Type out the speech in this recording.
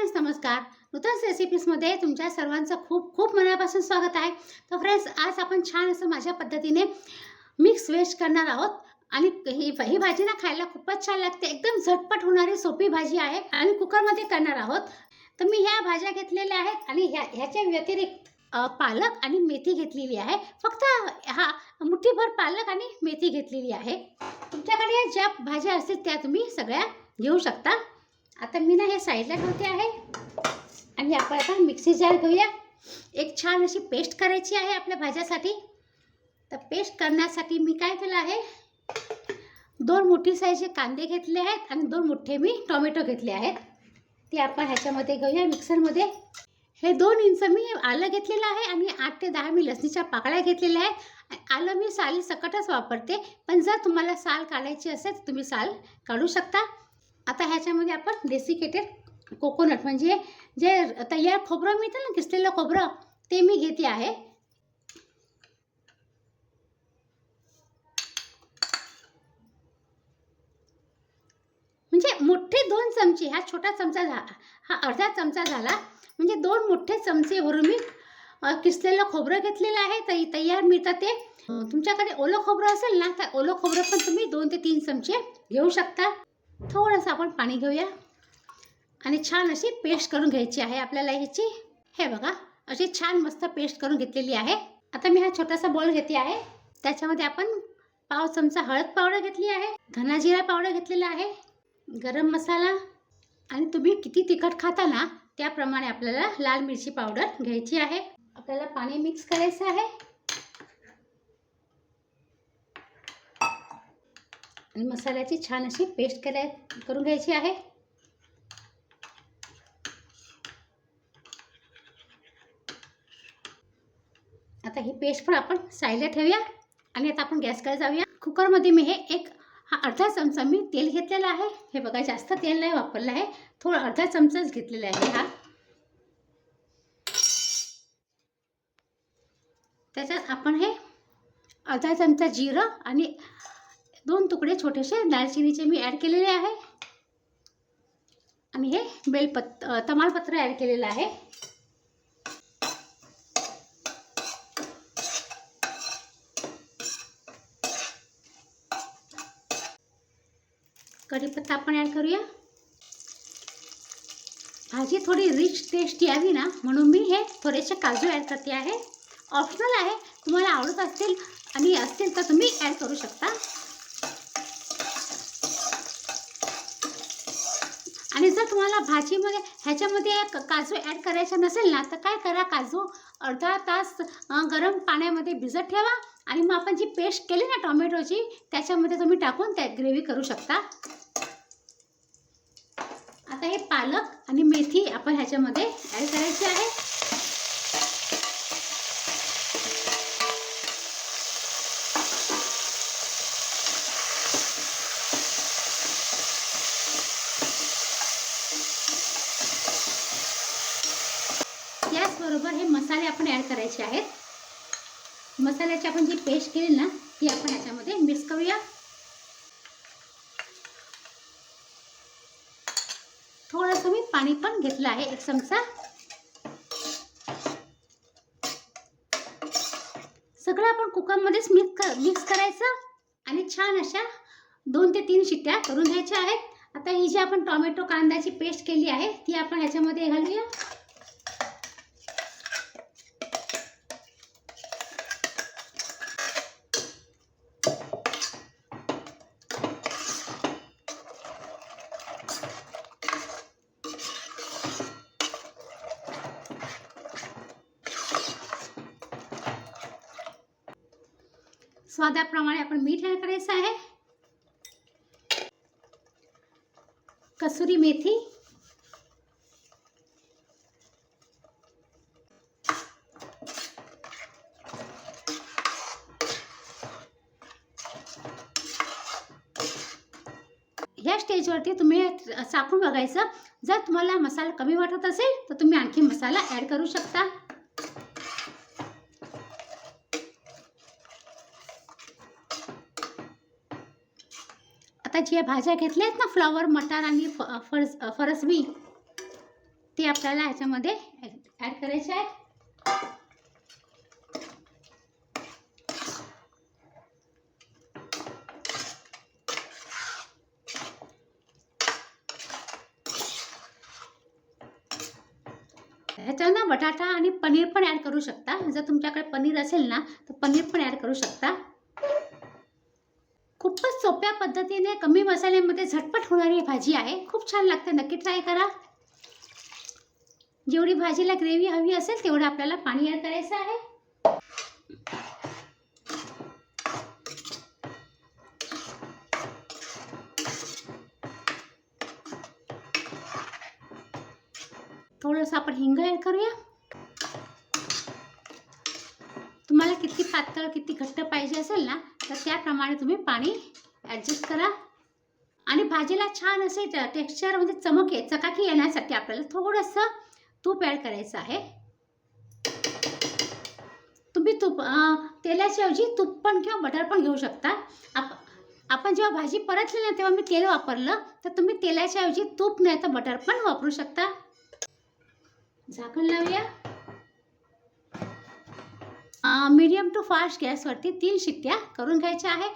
Friends नमस्कार. नूतन रेसिपीजमध्ये तुमच्या सर्वांचं खूप खूप मनापासून स्वागत आहे. तर फ्रेंड्स आज आपण छान असं माझ्या पद्धतीने मिक्स वेज करणार आहोत. आणि ही ही भाजी ना खायला खूपच छान लागते. एकदम झटपट होणारी सोपी भाजी आहे. आणि कुकरमध्ये करणार आहोत. तर मी ह्या भाज्या घेतलेल्या आहेत. आणि ह्या ह्याच्या व्यतिरिक्त पालक आणि मेथी घेतलेली आहे. फक्त हा मुठीभर पालक आणि मेथी घेतलेली आहे. तुमच्याकडे ज्या भाज्या असतील त्या तुम्ही सगळ्या घेऊ शकता. आता मी ना हे साईडला ठेवते आहे. आणि आपण आता मिक्सी जार घेऊया. एक छान अशी पेस्ट करायची आहे आपल्या भाज्यासाठी. तर पेस्ट करण्यासाठी मी काय केलं आहे? दोन मोठी साईजचे कांदे घेतले आहेत आणि दोन मोठे मी टोमॅटो घेतले आहेत. ते आपण ह्याच्यामध्ये घेऊया मिक्सरमध्ये. हे दोन इंच मी आलं घेतलेलं आहे आणि आठ ते दहा मी लसणीच्या पाकळ्या घेतलेल्या आहेत. आलं मी साली सकटच वापरते. पण जर तुम्हाला साल काढायची असेल तर तुम्ही साल काढू शकता. आता ह्याच्यामध्ये आपण डेसिकेटेड कोकोनट म्हणजे जे तयार खोबरं मिळतं ना किसलेलं खोबरं ते मी घेते आहे. म्हणजे मोठे दोन चमचे हा छोटा चमचा झा हा अर्धा चमचा झाला. म्हणजे दोन मोठे चमचे भरून मी किसलेलं खोबरं घेतलेलं आहे. तर तयार मिळतं ते. तुमच्याकडे ओलं खोबरं असेल ना तर ओलं खोबरं पण तुम्ही दोन ते तीन चमचे घेऊ शकता. थोडंसं आपण पाणी घेऊया. आणि छान अशी पेस्ट करून घ्यायची आहे आपल्याला ह्याची. हे बघा अशी छान मस्त पेस्ट करून घेतलेली आहे. आता मी हा छोटासा बॉल घेते आहे. त्याच्यामध्ये आपण पाव चमचा हळद पावडर घेतली आहे. धना जिरा पावडर घेतलेला आहे. गरम मसाला. आणि तुम्ही किती तिखट खाता ना त्याप्रमाणे आपल्याला लाल मिरची पावडर घ्यायची आहे. आपल्याला पाणी मिक्स करायचं आहे. आणि मसाल्याची छान अशी पेस्ट कराय करून घ्यायची आहे. आता ही पेस्ट पण आपण साईडला ठेवूया आणि आता आपण गॅसकडे जाऊया. कुकरमध्ये मी हे एक हा अर्धा चमचा मी तेल घेतलेला आहे. हे बघा जास्त तेल नाही वापरलं आहे. थोडं अर्धा चमचाच घेतलेला आहे हा. त्याच्यात आपण हे अर्धा चमचा जिरं आणि दोन तुकडे छोटेसे दालचिनीचे मी ॲड केलेले आहे. आणि हे बेलपत् तमालपत्र ॲड केलेलं आहे. कढीपत्ता आपण ॲड करूया. भाजी थोडी रिच टेस्ट यावी ना म्हणून मी हे थोडेसे काजू ॲड करते आहे. ऑप्शनल आहे. तुम्हाला आवडत असतील आणि असतील तर तुम्ही ॲड करू शकता. आणि जर तुम्हाला भाजीमध्ये ह्याच्यामध्ये क- काजू ॲड करायचा नसेल ना तर काय करा काजू अर्धा तास गरम पाण्यामध्ये भिजत ठेवा आणि मग आपण जी पेस्ट केली ना टोमॅटोची त्याच्यामध्ये तुम्ही टाकून त्या ग्रेव्ही करू शकता. आता हे पालक आणि मेथी आपण ह्याच्यामध्ये ॲड करायची आहे. त्याचबरोबर हे मसाले आपण ॲड करायचे आहेत. मसाल्याची आपण जी पेस्ट केली ना ती आपण याच्यामध्ये मिक्स करूया. थोडंसं मी पाणी पण घेतलं आहे एक चमचा. सगळं आपण कुकरमध्येच मिक्स कर मिक्स करायचं आणि छान अशा दोन ते तीन शिट्ट्या करून घ्यायच्या आहेत. आता ही जी आपण टोमॅटो कांद्याची पेस्ट केली आहे ती आपण ह्याच्यामध्ये घालूया. स्वादाप्रमाणे आपण मीठ ॲड करायचं आहे. कसुरी मेथी. ह्या स्टेजवरती तुम्ही चाकून बघायचं. जर तुम्हाला मसाला कमी वाटत असेल तर तुम्ही आणखी मसाला ॲड करू शकता. आता ज्या भाज्या घेतल्या आहेत ना फ्लॉवर मटार आणि फ फरस फरसबी ते आपल्याला ह्याच्यामध्ये ॲड करायचे आहे. ह्याच्यावर ना बटाटा आणि पनीर पण ॲड करू शकता. जर तुमच्याकडे पनीर असेल ना तर पनीर पण ॲड करू शकता. खूपच सोप्या पद्धतीने कमी मसाल्यामध्ये झटपट होणारी भाजी आहे. खूप छान लागते. नक्की ट्राय करा. जेवढी भाजीला ग्रेव्ही हवी असेल तेवढं आपल्याला पाणी ॲड करायचं आहे. थोडंसं आपण हिंग ॲड करूया. तुम्हाला किती पातळ किती घट्ट पाहिजे असेल ना तर त्याप्रमाणे तुम्ही पाणी ॲडजस्ट करा. आणि भाजीला छान असे टेक्स्चर म्हणजे चमके चकाकी येण्यासाठी आपल्याला थोडंसं तूप ॲड करायचं आहे. तुम्ही तूप तेलाच्याऐवजी तूप पण किंवा बटर पण घेऊ शकता. आप आपण जेव्हा भाजी परतली ना तेव्हा मी तेल वापरलं तर तुम्ही तेलाच्याऐवजी तूप नाही तर बटर पण वापरू शकता. झाकण लावूया. मीडियम टू फास्ट गॅसवरती तीन शिट्ट्या करून घ्यायच्या आहे.